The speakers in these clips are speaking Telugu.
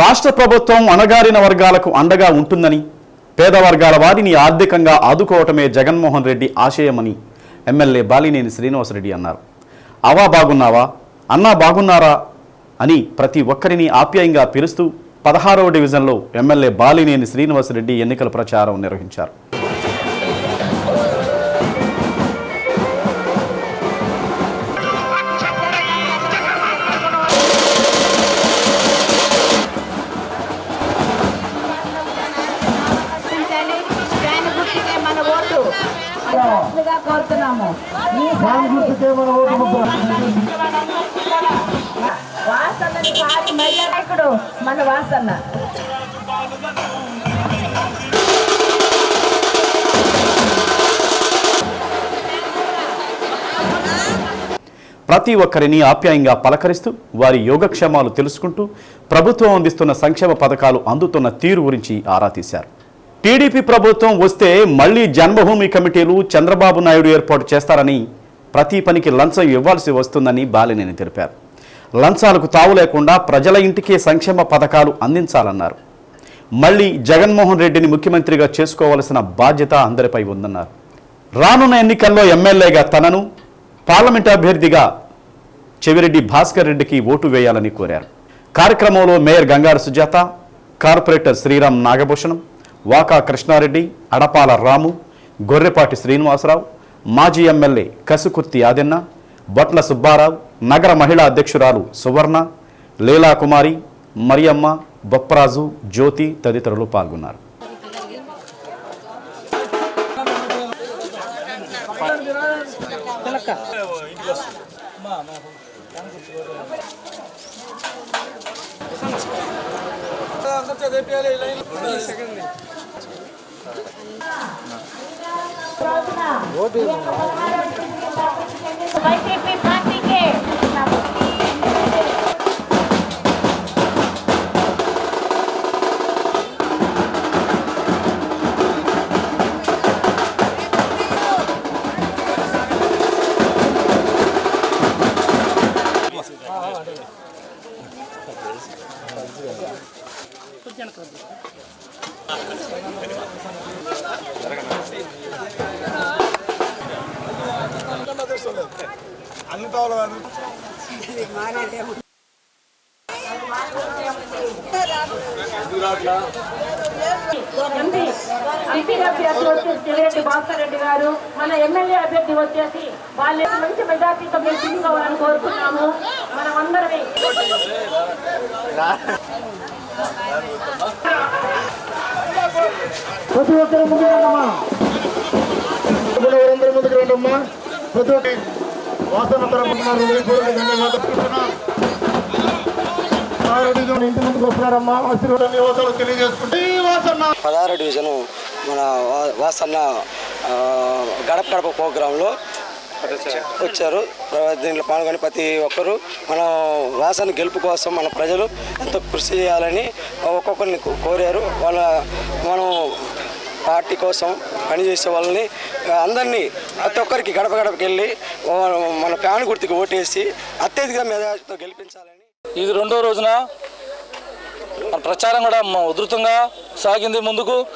రాష్ట్ర ప్రభుత్వం అణగారిన వర్గాలకు అండగా ఉంటుందని పేద వర్గాల వారిని ఆర్థికంగా ఆదుకోవటమే జగన్మోహన్ రెడ్డి ఆశయమని ఎమ్మెల్యే బాలినేని శ్రీనివాసరెడ్డి అన్నారు. అవా బాగున్నావా? అన్నా బాగున్నారా? అని ప్రతి ఒక్కరిని ఆప్యాయంగా పిలుస్తూ పదహారవ డివిజన్లో ఎమ్మెల్యే బాలినేని శ్రీనివాసరెడ్డి ఎన్నికల ప్రచారం నిర్వహించారు. మనస్ఫూర్తిగా కోరుతున్నాము. ఈసారి వాసన్నని పార్టీ మహిళా నాయకుడు మన వాసన్న ప్రతి ఒక్కరిని ఆప్యాయంగా పలకరిస్తూ వారి యోగక్షేమాలు తెలుసుకుంటూ ప్రభుత్వం అందిస్తున్న సంక్షేమ పథకాలు అందుతున్న తీరు గురించి ఆరా తీశారు. టీడీపీ ప్రభుత్వం వస్తే మళ్ళీ జన్మభూమి కమిటీలు చంద్రబాబు నాయుడు ఏర్పాటు చేస్తారని ప్రతి పనికి లంచం ఇవ్వాల్సి వస్తుందని బాలినేని తెలిపారు. లంచాలకు తావు లేకుండా ప్రజల ఇంటికే సంక్షేమ పథకాలు అందించాలన్నారు. మళ్ళీ జగన్మోహన్ రెడ్డిని ముఖ్యమంత్రిగా చేసుకోవాల్సిన బాధ్యత అందరిపై ఉందన్నారు. రానున్న ఎన్నికల్లో ఎమ్మెల్యేగా తనను పార్లమెంట్ అభ్యర్థిగా చెవిరెడ్డి భాస్కర్ రెడ్డికి ఓటు వేయాలని కోరారు. కార్యక్రమంలో మేయర్ గంగారు సుజాత కార్పొరేటర్ శ్రీరామ్ నాగభూషణం వాకా కృష్ణారెడ్డి అడపాల రాము గొర్రెపాటి శ్రీనివాసరావు మాజీ ఎమ్మెల్యే కసుకుర్తి ఆదిన్న బొట్ల సుబ్బారావు నగర మహిళా అధ్యక్షురాలు సువర్ణ లీలాకుమారి మరియమ్మ బొప్పరాజు జ్యోతి తదితరులు పాల్గొన్నారు. వైసీపీ ఎంపీ ఎంపీ అభ్యర్థి వచ్చేసి భాస్కర్ రెడ్డి గారు మన ఎమ్మెల్యే అభ్యర్థి వచ్చేసి వాళ్ళ మంచి మెజార్టీతో మేము తీసుకోవాలని కోరుకున్నాము ప్రతి ఒక్కరు ముందుకు రండమ్మా. ఎవరందరూ ముందుకు రండమ్మా. ప్రతి ఒక్క వాసన తరపున హృదయపూర్వక ధన్యవాదాలు సారథి ఇంటి ముందుకు వస్తున్నారమ్మా. ఆశీర్వాద యువతలు తెలియజేసుకుంటే ఈ వాసన పదహారు డివిజను మన వాసన్న గడప గడప ప్రోగ్రాంలో వచ్చారు. దీంట్లో పాల్గొని ప్రతి ఒక్కరు మనం రాష్ట్రాన్ని గెలుపు కోసం మన ప్రజలు ఎంతో కృషి చేయాలని ఒక్కొక్కరిని కోరారు. వాళ్ళ మనం పార్టీ కోసం పనిచేసే వాళ్ళని అందరినీ ప్రతి ఒక్కరికి గడప గడపకి వెళ్ళి మన ఫ్యాన్ గుర్తుకి ఓటేసి అత్యధిక మెజార్టీతో గెలిపించాలని. ఇది రెండో రోజున మన ప్రచారం కూడా ఉధృతంగా సాగింది ముందుకు.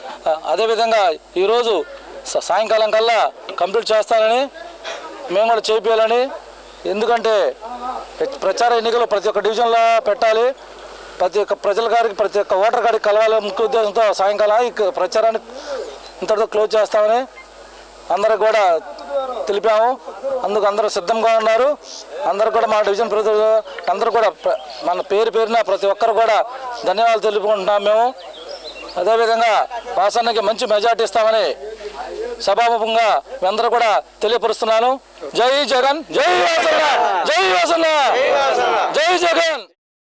అదేవిధంగా ఈరోజు స- సాయంకాలం కల్లా కంప్లీట్ చేస్తానని మేము కూడా చేపించాలని ఎందుకంటే ప్రచార ఎన్నికలు ప్రతి ఒక్క డివిజన్లో పెట్టాలి. ప్రతి ఒక్క ప్రజల గారికి ప్రతి ఒక్క ఓటర్ గారికి కలవాలి. ముఖ్య ఉద్దేశంతో సాయంకాలం ఈ ప్రచారాన్ని ఇంతటితో క్లోజ్ చేస్తామని అందరికి కూడా తెలిపాము. అందుకు అందరూ సిద్ధంగా ఉన్నారు. అందరూ కూడా మా డివిజన్ ప్రజలు అందరూ కూడా మన పేరు పేరున ప్రతి ఒక్కరు కూడా ధన్యవాదాలు తెలుపుకుంటున్నాం మేము. అదేవిధంగా వాసన్నకి మంచి మెజార్టీ ఇస్తామని సభాముఖంగా మీ అందరూ కూడా తెలియపరుస్తున్నాను. జై జగన్ జై వాసన్న జై వాసన్న జై జగన్.